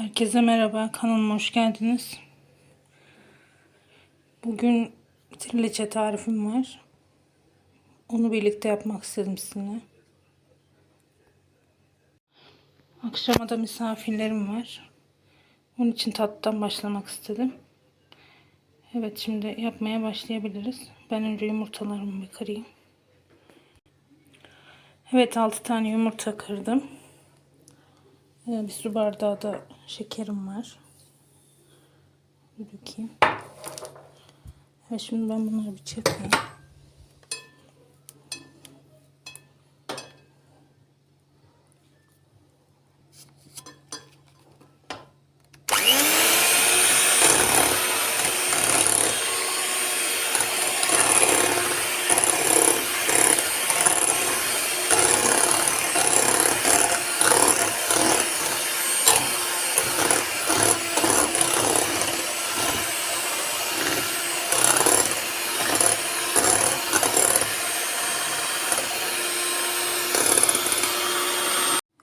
Herkese merhaba, kanalıma hoş geldiniz. Bugün trileçe tarifim var. Onu birlikte yapmak istedim sizinle. Akşama da misafirlerim var. Onun için tatlıdan başlamak istedim. Evet şimdi yapmaya başlayabiliriz. Ben önce yumurtalarımı bir kırayım. Evet 6 tane yumurta kırdım. Ee, Bir su bardağı da şekerim var. Bir dökeyim. Şimdi ben bunları bir çırpayım.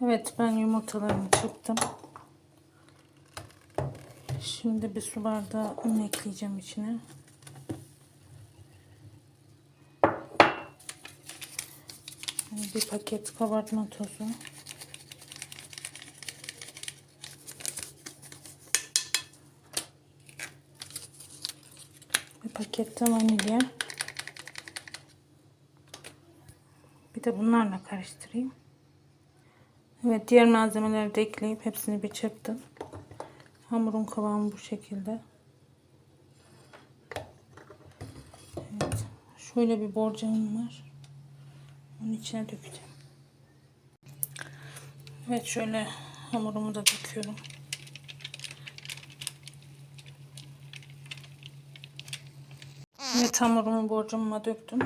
Evet ben yumurtalarımı çırptım. Şimdi bir su bardağı un ekleyeceğim içine. Bir paket kabartma tozu. Bir paket de vanilya. Bir de bunlarla karıştırayım. Evet diğer malzemeleri de ekleyip hepsini bir çırptım. Hamurun kıvamı bu şekilde. Evet. Şöyle bir borcamım var. Onun içine dökeceğim. Evet şöyle hamurumu da döküyorum. Evet hamurumu borcamıma döktüm.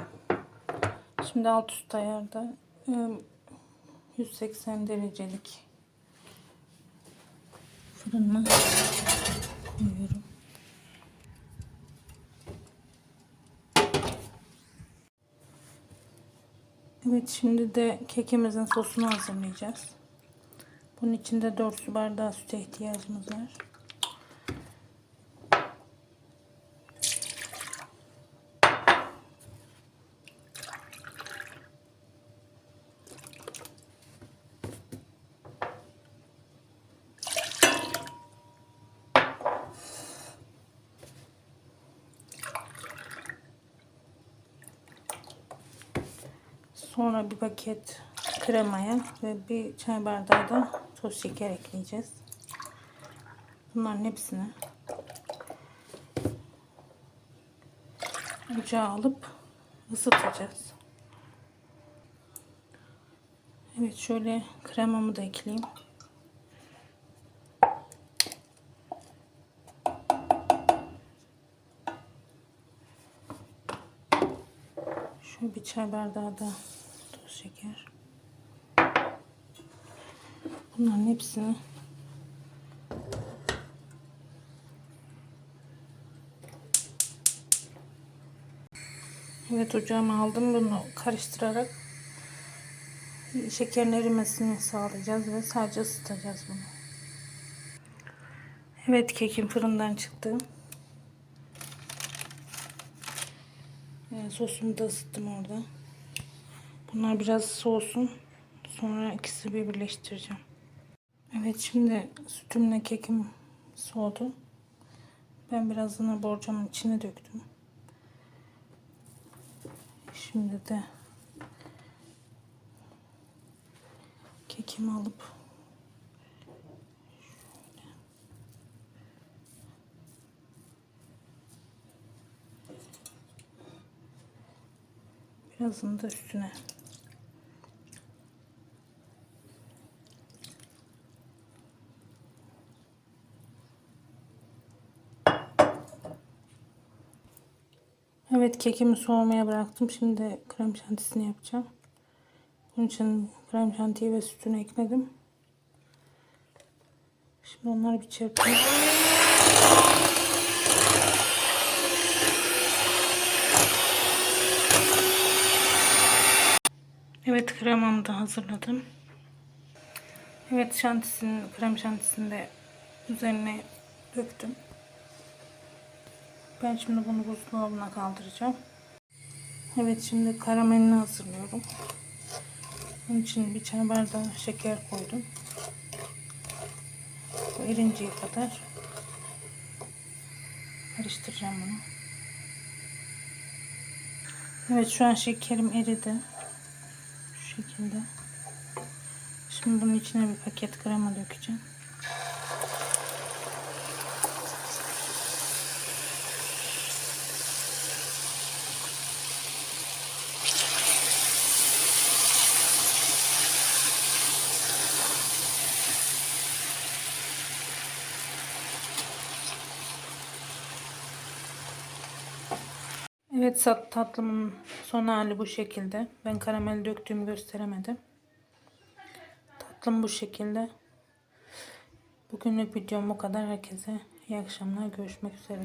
Şimdi alt üst ayarda ıı, 180 derecelik fırına koyuyorum. Evet şimdi de kekimizin sosunu hazırlayacağız. Bunun için de 4 su bardağı süte ihtiyacımız var. Sonra bir paket kremaya ve bir çay bardağı da toz şeker ekleyeceğiz. Bunların hepsini ocağa alıp ısıtacağız. Evet şöyle kremamı da ekleyeyim. Şöyle bir çay bardağı da şeker. Bunların hepsini Evet ocağıma aldım. Bunu karıştırarak şekerin erimesini sağlayacağız ve sadece ısıtacağız bunu. Evet kekim fırından çıktı. Ee, sosumu da ısıttım orada. Bunlar biraz soğusun. Sonra ikisi bir birleştireceğim. Evet şimdi sütümle kekim soğudu. Ben birazını borcamın içine döktüm. Şimdi de kekimi alıp birazını da üstüne Evet kekimi soğumaya bıraktım. Şimdi krem şantisini yapacağım. Bunun için krem şantiyi ve sütünü ekledim. Şimdi onları bir çırpayım. Evet kremamı da hazırladım. Evet şantisini, krem şantisini de üzerine döktüm. Ben şimdi bunu buzdolabına kaldıracağım. Evet şimdi karamelini hazırlıyorum. Bunun için bir çay bardağı şeker koydum. Bu erinceye kadar karıştıracağım bunu. Evet şu an şekerim eridi. Şu şekilde. Şimdi bunun içine bir paket krema dökeceğim. Evet tatlımın son hali bu şekilde. Ben karamel döktüğümü gösteremedim. Tatlım bu şekilde. Bugünlük videom bu kadar. Herkese iyi akşamlar. Görüşmek üzere.